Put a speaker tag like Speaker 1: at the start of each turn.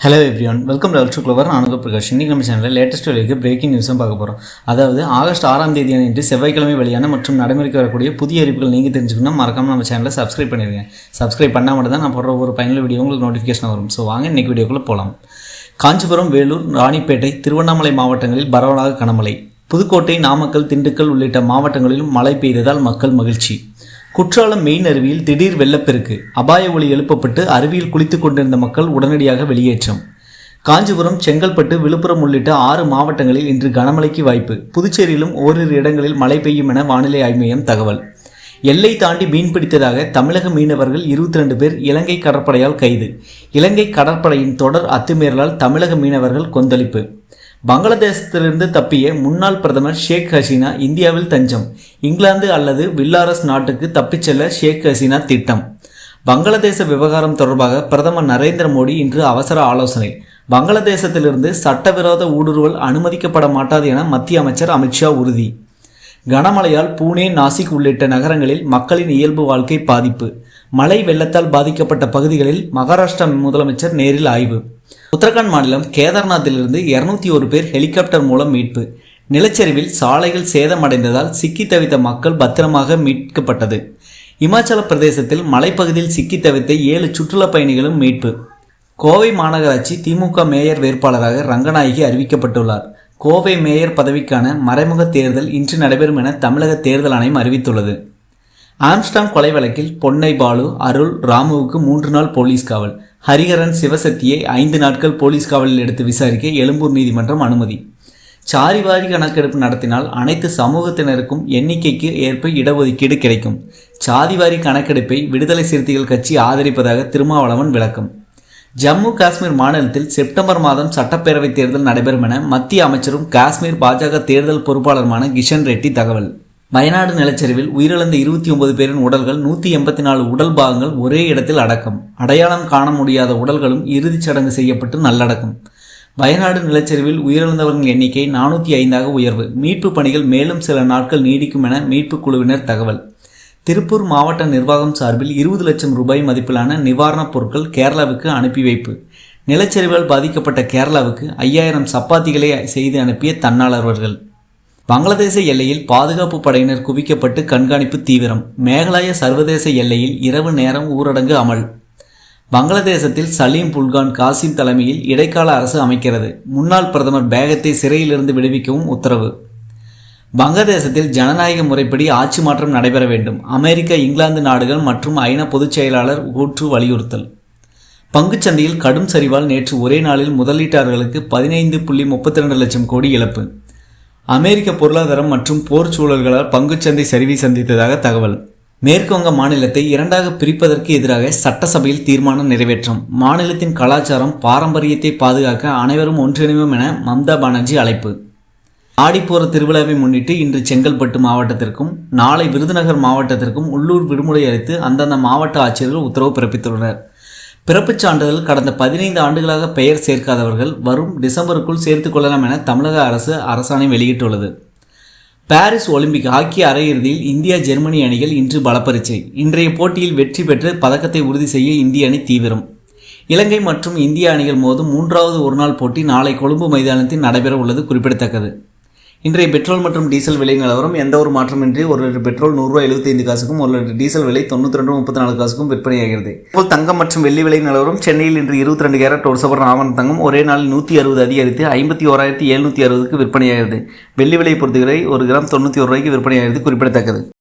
Speaker 1: Hello everyone welcome to அல்ட்ரு clover Anand Prakash. இன்னைக்கு நம்ம சேனலில் லேட்டஸ்ட் வெளிக்கு பிரேக்கிங் நியூஸும் பார்க்க போகிறோம் அதாவது ஆகஸ்ட் ஆறாம் தேதி அன்று செவ்வாய்க்கிழமை வெளியான மற்றும் நடைமுறைக்கு வரக்கூடிய புதிய அறிவிப்புகள் நீங்கள் தெரிஞ்சுக்கணும். மறக்காமல் நம்ம சேனலை சப்ஸ்கிரைப் பண்ணிடுங்க சப்ஸ்கிரைப் பண்ணால் மட்டும் தான் நான் போடுற ஒரு பயனுள்ள வீடியோ உங்களுக்கு நோட்டிஃபிகேஷன் வரும். ஸோ வாங்க இன்னைக்கு வீடியோக்குள்ளே போகலாம் காஞ்சிபுரம் வேலூர் ராணிப்பேட்டை திருவண்ணாமலை மாவட்டங்களில் பரவலாக கனமழை. புதுக்கோட்டை நாமக்கல் திண்டுக்கல் உள்ளிட்ட மாவட்டங்களிலும் மழை பெய்ததால் மக்கள் மகிழ்ச்சி. குற்றாலம் மெயின் அருவியில் திடீர் வெள்ளப்பெருக்கு. அபாய ஒளி எழுப்பப்பட்டு அருவியில் குளித்துக் கொண்டிருந்த மக்கள் உடனடியாக வெளியேற்றம். காஞ்சிபுரம் செங்கல்பட்டு விழுப்புரம் உள்ளிட்ட ஆறு மாவட்டங்களில் இன்று கனமழைக்கு வாய்ப்பு. புதுச்சேரியிலும் ஓரிரு இடங்களில் மழை பெய்யும் என வானிலை ஆய்வு மையம் தகவல். எல்லை தாண்டி மீன் பிடித்ததாக தமிழக மீனவர்கள் இருபத்தி ரெண்டு பேர் இலங்கை கடற்படையால் கைது. இலங்கை கடற்படையின் தொடர் அத்துமீறலால் தமிழக மீனவர்கள் கொந்தளிப்பு. பங்களாதேசத்திலிருந்து தப்பிய முன்னாள் பிரதமர் ஷேக் ஹசீனா இந்தியாவில் தஞ்சம் இங்கிலாந்து அல்லது வில்லாரஸ் நாட்டுக்கு தப்பிச் செல்ல ஷேக் ஹசீனா திட்டம். பங்களாதேச விவகாரம் தொடர்பாக பிரதமர் நரேந்திர மோடி இன்று அவசர ஆலோசனை. பங்களாதேசத்திலிருந்து சட்டவிரோத ஊடுருவல் அனுமதிக்கப்பட மாட்டாது என மத்திய அமைச்சர் அமித்ஷா உறுதி. கனமழையால் பூனே நாசிக் உள்ளிட்ட நகரங்களில் மக்களின் இயல்பு வாழ்க்கை பாதிப்பு. மழை வெள்ளத்தால் பாதிக்கப்பட்ட பகுதிகளில் மகாராஷ்டிரா முதலமைச்சர் நேரில் ஆய்வு. உத்தரகாண்ட் மாநிலம் கேதார்நாத்திலிருந்து இருநூத்தி ஒரு பேர் ஹெலிகாப்டர் மூலம் மீட்பு. நிலச்சரிவில் சாலைகள் சேதமடைந்ததால் சிக்கி தவித்த மக்கள் பத்திரமாக மீட்கப்பட்டது. இமாச்சல பிரதேசத்தில் மலைப்பகுதியில் சிக்கி தவித்த ஏழு சுற்றுலா பயணிகளும் மீட்பு. கோவை மாநகராட்சி திமுக மேயர் வேட்பாளராக ரங்கநாயகி அறிவிக்கப்பட்டுள்ளார். கோவை மேயர் பதவிக்கான மறைமுக தேர்தல் இன்று நடைபெறும் என தமிழக தேர்தல் ஆணையம் அறிவித்துள்ளது. ஆம்ஸ்டாங் கொலை வழக்கில் பொன்னை பாலு அருள் ராமுவுக்கு மூன்று நாள் போலீஸ் காவல். ஹரிஹரன் சிவசக்தியை ஐந்து நாட்கள் போலீஸ் காவலில் எடுத்து விசாரிக்க எழும்பூர் நீதிமன்றம் அனுமதி. சாரிவாரி கணக்கெடுப்பு நடத்தினால் அனைத்து சமூகத்தினருக்கும் எண்ணிக்கைக்கு ஏற்ப இடஒதுக்கீடு கிடைக்கும். சாதிவாரி கணக்கெடுப்பை விடுதலை சிறுத்தைகள் கட்சி ஆதரிப்பதாக திருமாவளவன் விளக்கம். ஜம்மு காஷ்மீர் மாநிலத்தில் செப்டம்பர் மாதம் சட்டப்பேரவைத் தேர்தல் நடைபெறும் என மத்திய அமைச்சரும் காஷ்மீர் பாஜக தேர்தல் பொறுப்பாளருமான கிஷன் ரெட்டி தகவல். வயநாடு நிலச்சரிவில் உயிரிழந்த இருபத்தி ஒன்பது பேரின் உடல்கள் நூற்றி எண்பத்தி நாலு உடல் பாகங்கள் ஒரே இடத்தில் அடக்கம். அடையாளம் காண முடியாத உடல்களும் இறுதிச் சடங்கு செய்யப்பட்டு நல்லடக்கம். வயநாடு நிலச்சரிவில் உயிரிழந்தவர்களின் எண்ணிக்கை நானூற்றி ஐந்தாக உயர்வு. மீட்பு பணிகள் மேலும் சில நாட்கள் நீடிக்கும் என மீட்புக் குழுவினர் தகவல். திருப்பூர் மாவட்ட நிர்வாகம் சார்பில் இருபது லட்சம் ரூபாய் மதிப்பிலான நிவாரணப் பொருட்கள் கேரளாவுக்கு அனுப்பி வைப்பு. நிலச்சரிவால் பாதிக்கப்பட்ட கேரளாவுக்கு ஐயாயிரம் சப்பாத்திகளை செய்து அனுப்பிய தன்னாளர்கள் பங்களாதேச எல்லையில் பாதுகாப்பு படையினர் குவிக்கப்பட்டு கண்காணிப்பு தீவிரம். மேகாலய சர்வதேச எல்லையில் இரவு நேரம் ஊரடங்கு அமல். பங்களாதேசத்தில் சலீம் புல்கான் காசிம் தலைமையில் இடைக்கால அரசு அமைக்கிறது. முன்னாள் பிரதமர் பேகத்தை சிறையிலிருந்து விடுவிக்கவும் உத்தரவு. வங்கதேசத்தில் ஜனநாயக முறைப்படி ஆட்சி மாற்றம் நடைபெற வேண்டும். அமெரிக்க இங்கிலாந்து நாடுகள் மற்றும் ஐநா பொதுச் செயலாளர் கூற்று வலியுறுத்தல். பங்குச்சந்தையில் கடும் சரிவால் நேற்று ஒரே நாளில் முதலீட்டாளர்களுக்கு பதினைந்து புள்ளி முப்பத்தி ரெண்டு லட்சம் கோடி இழப்பு. அமெரிக்க பொருளாதாரம் மற்றும் போர் சூழல்களால் பங்குச்சந்தை சரிவை சந்தித்ததாக தகவல். மேற்குவங்க மாநிலத்தை இரண்டாக பிரிப்பதற்கு எதிராக சட்டசபையில் தீர்மானம் நிறைவேற்றம். மாநிலத்தின் கலாச்சாரம் பாரம்பரியத்தை பாதுகாக்க அனைவரும் ஒன்றிணைவோம் என மம்தா பானர்ஜி அழைப்பு. ஆடிப்போற திருவிழாவை முன்னிட்டு இன்று செங்கல்பட்டு மாவட்டத்திற்கும் நாளை விருதுநகர் மாவட்டத்திற்கும் உள்ளூர் விடுமுறை அளித்து அந்தந்த மாவட்ட ஆட்சியர்கள் உத்தரவு பிறப்பித்துள்ளனர். பிறப்புச் சான்றிதழ் கடந்த பதினைந்து ஆண்டுகளாக பெயர் சேர்க்காதவர்கள் வரும் டிசம்பருக்குள் சேர்த்துக் கொள்ளலாம் என தமிழக அரசு அரசாணை வெளியிட்டுள்ளது. பாரிஸ் ஒலிம்பிக் ஹாக்கி அரையிறுதியில் இந்தியா ஜெர்மனி அணிகள் இன்று பலப்பரிச்சை இன்றைய போட்டியில் வெற்றி பெற்று பதக்கத்தை உறுதி செய்ய இந்திய அணி தீவிரம். இலங்கை மற்றும் இந்திய அணிகள் மோதும் மூன்றாவது ஒருநாள் போட்டி நாளை கொழும்பு மைதானத்தில் நடைபெற உள்ளது குறிப்பிடத்தக்கது. இன்றைய பெட்ரோல் மற்றும் டீசல் விலை நிலவரம் எந்த ஒரு மாற்றமின்றி ஒரு லிட்டர் பெட்ரோல் நூறுரூவா எழுபத்தைந்து காசுக்கும் ஒரு லிட்டர் டீசல் விலை தொண்ணூற்றி ரெண்டு முப்பத்தி நாலு காசுக்கும் விற்பனையாகிறது. போல் தங்கம் மற்றும் வெள்ளி விலை நிலவரம் சென்னையில் இன்று இருபத்தி ரெண்டு கேரட் ஒரு சவரன் ஆவண தங்கம் ஒரே நாளில் நூற்றி அறுபது அதிகரித்து ஐம்பத்தி ஓராயிரத்தி எழுநூற்றி அறுபதுக்கு விற்பனையாகிறது. வெள்ளி விலை பொறுத்தவரை ஒரு கிராம் தொண்ணூற்றி ஒரு ரூபாய்க்கு விற்பனையாகிறது குறிப்பிடத்தக்கது.